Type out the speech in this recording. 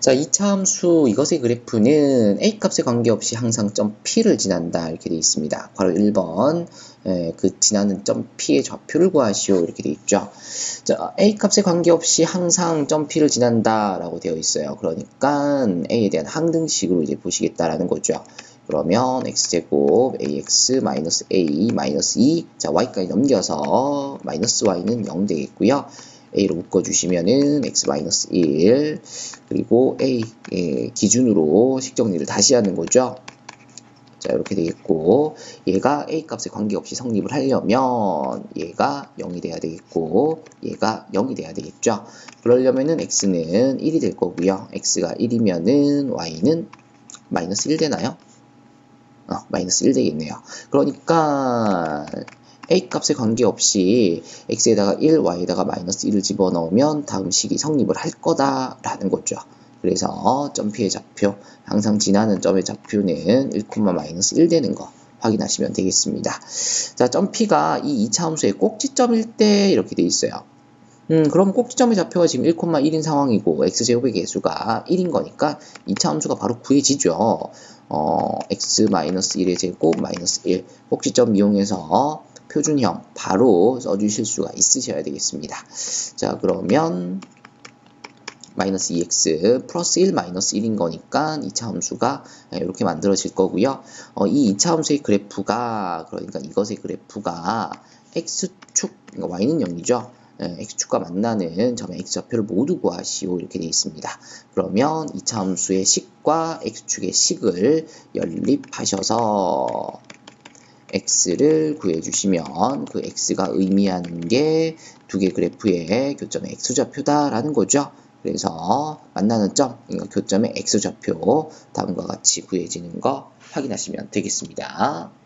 자, 2차 함수 이것의 그래프는 a 값에 관계없이 항상 점 P를 지난다 이렇게 되어 있습니다. 바로 1번 에, 그 지나는 점 P의 좌표를 구하시오 이렇게 되어 있죠. 자, a 값에 관계없이 항상 점 P를 지난다 라고 되어 있어요. 그러니까 a에 대한 항등식으로 이제 보시겠다라는 거죠. 그러면 x제곱 ax 마이너스 a 마이너스 2 자, y까지 넘겨서 마이너스 y는 0 되겠고요. A로 묶어주시면은 x-1 그리고 a 예, 기준으로 식정리를 다시 하는 거죠. 자 이렇게 되겠고 얘가 a 값에 관계없이 성립을 하려면 얘가 0이 돼야 되겠고 얘가 0이 돼야 되겠죠. 그러려면은 x는 1이 될 거고요. x가 1이면은 y는 마이너스 1 되나요? 어, 마이너스 1 되겠네요. 그러니까 a 값에 관계없이 x에다가 1, y에다가 마이너스 1을 집어넣으면 다음 식이 성립을 할 거다라는 거죠. 그래서 점P의 좌표, 항상 지나는 점의 좌표는 1, 마이너스 1 되는 거 확인하시면 되겠습니다. 자, 점P가 이 2차 함수의 꼭지점일 때 이렇게 돼 있어요. 음, 그럼 꼭지점의 좌표가 지금 1,1인 상황이고 x제곱의 개수가 1인 거니까 2차 함수가 바로 구해지죠. 어, x-1의 제곱 마이너스 1 꼭지점 이용해서 표준형 바로 써주실 수가 있으셔야 되겠습니다. 자 그러면 마이너스 2x 플러스 1 마이너스 1인 거니까 2차 함수가 이렇게 만들어질 거고요. 어, 이 2차 함수의 그래프가 그러니까 이것의 그래프가 x축 그러니까 y는 0이죠. X축과 만나는 점의 x좌표를 모두 구하시오 이렇게 되어 있습니다. 그러면 2차 함수의 식과 x축의 식을 연립하셔서 x를 구해주시면 그 x가 의미하는 게 두 개 그래프의 교점의 x좌표다라는 거죠. 그래서 만나는 점, 교점의 x좌표 다음과 같이 구해지는 거 확인하시면 되겠습니다.